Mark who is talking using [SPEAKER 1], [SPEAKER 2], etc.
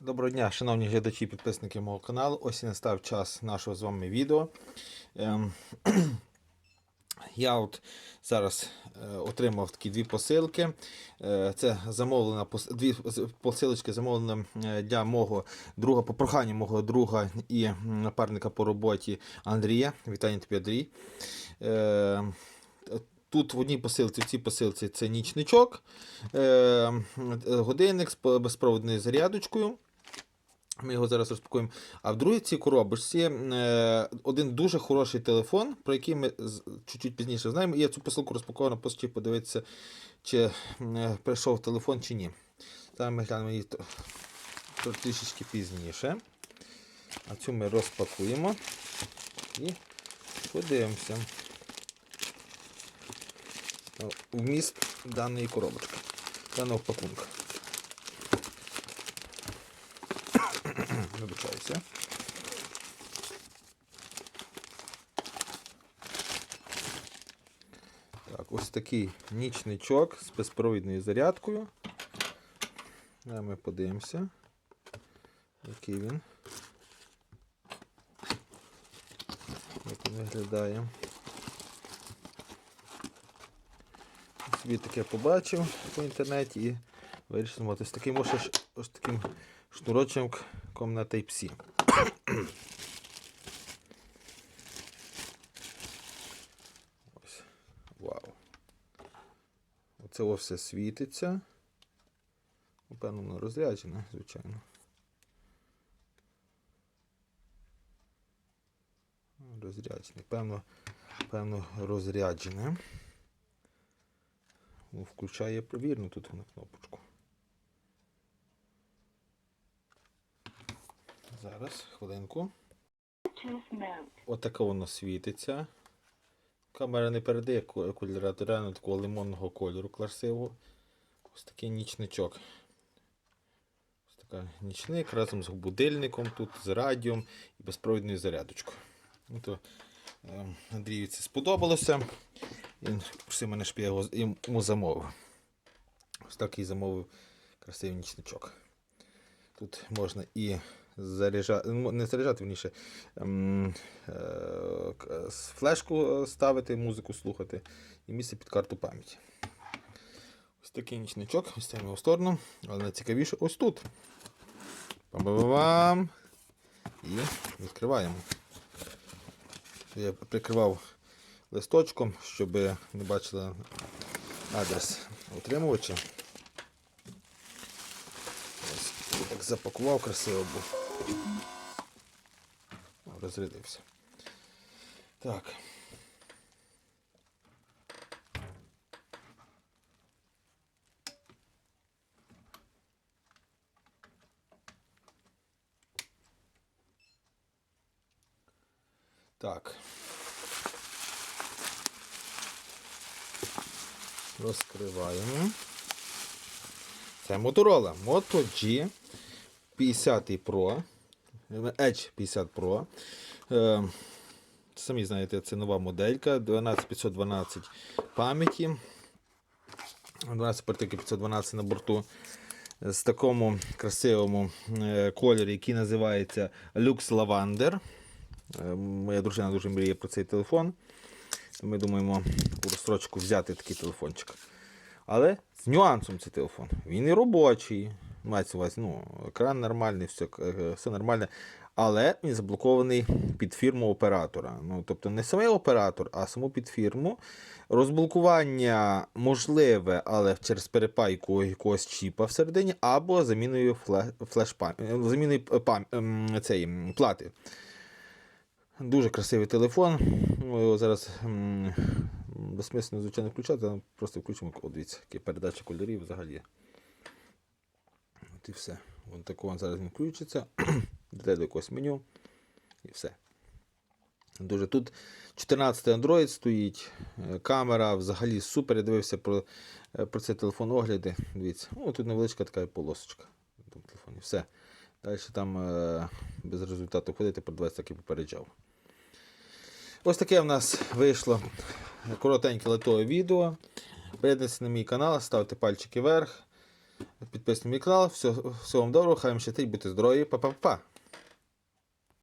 [SPEAKER 1] Доброго дня, шановні глядачі і підписники мого каналу. Ось і настав час нашого з вами відео. Ем, я от зараз е, отримав такі дві посилки. Е, це замовлена дві посилочки замовлені е, для мого друга, по проханню мого друга і напарника по роботі Андрія. Вітання тобі, Андрій. Тут в одній посилці, в цій посилці це нічничок, годинник з безпроводною зарядочкою. Ми його зараз розпакуємо. А в другій цій коробочці е, один дуже хороший телефон, про який ми чуть-чуть пізніше знаємо. І я цю посилку розпаковано, просто подивитися, чи е, прийшов телефон чи ні. Зараз ми глянемо її трішечки пізніше. А цю ми розпакуємо і подивимося. Вміст даної коробочки, даного пакунка. Вибачаюся. Так, ось такий нічничок з безпровідною зарядкою. Зараз ми подивимося, який він. Як він виглядає. Собі таке побачив по інтернеті і вирішив ось таким ось, ось таким шнурочком на Type-C. Ось. Вау. Оце все світиться. Воно розряджене, звичайно. Розряджене. Певно, певно, розряджене. Включає провірно тут на кнопочку. Зараз, хвилинку.
[SPEAKER 2] Mode.
[SPEAKER 1] Воно світиться. Камера не передає ко- кольора, реально такого лимонного кольору красивого. Ось такий нічничок. Ось така нічник разом з будильником тут, з радіом і безпровідною зарядочкою. Ну, то, е, Андрію це сподобалося. Він просив мене, щоб я його, йому замовив. Ось такий замовив красивий нічничок. Тут можна і заряджати, не заряджати, верніше, ем, е, флешку ставити, музику слухати і місце під карту пам'яті. Ось такий нічничок, ставимо його в сторону, але найцікавіше ось тут. Пам-пам-пам. І відкриваємо. Я прикривав листочком, щоб не бачили адрес отримувача. Ось так запакував красиво був. Розрядився. Так. Так. Розкриваємо. Це Motorola Moto G 50 Pro. Edge 50 Pro. Е, самі знаєте, це нова моделька 12512 пам'яті. 12 партики 512 на борту. З такому красивому е, кольорі, який називається Lux Lavender. Е, Моя дружина дуже мріє про цей телефон. Ми думаємо у розстрочку взяти такий телефончик. Але з нюансом цей телефон. Він і робочий. Мається увазі, ну, екран нормальний, все, е, все нормально. Але він заблокований під фірму оператора. Ну, тобто не самий оператор, а саму під фірму. Розблокування можливе, але через перепайку якогось чіпа всередині, або заміною флеш, пам, ем, цієї, плати. Дуже красивий телефон. Ми його зараз безсмислено, звичайно, включати, просто включимо. О, дивіться, передача кольорів взагалі. І все. Вон такого зараз він включиться. Йде до якогось меню. І все. Дуже тут 14 Android стоїть, е, камера взагалі супер. Я дивився про, е, про цей телефон огляди. Дивіться, ну, тут невеличка така полосочка тому телефоні. Все. Далі там е, без результату ходити, продавець так і попереджав. Ось таке в нас вийшло коротеньке литове відео. Приєднуйтесь на мій канал, ставте пальчики вверх. Підписуйтесь мій канал. Все, всього вам доброго, хай вам щастить, будьте здорові. Па-па-па.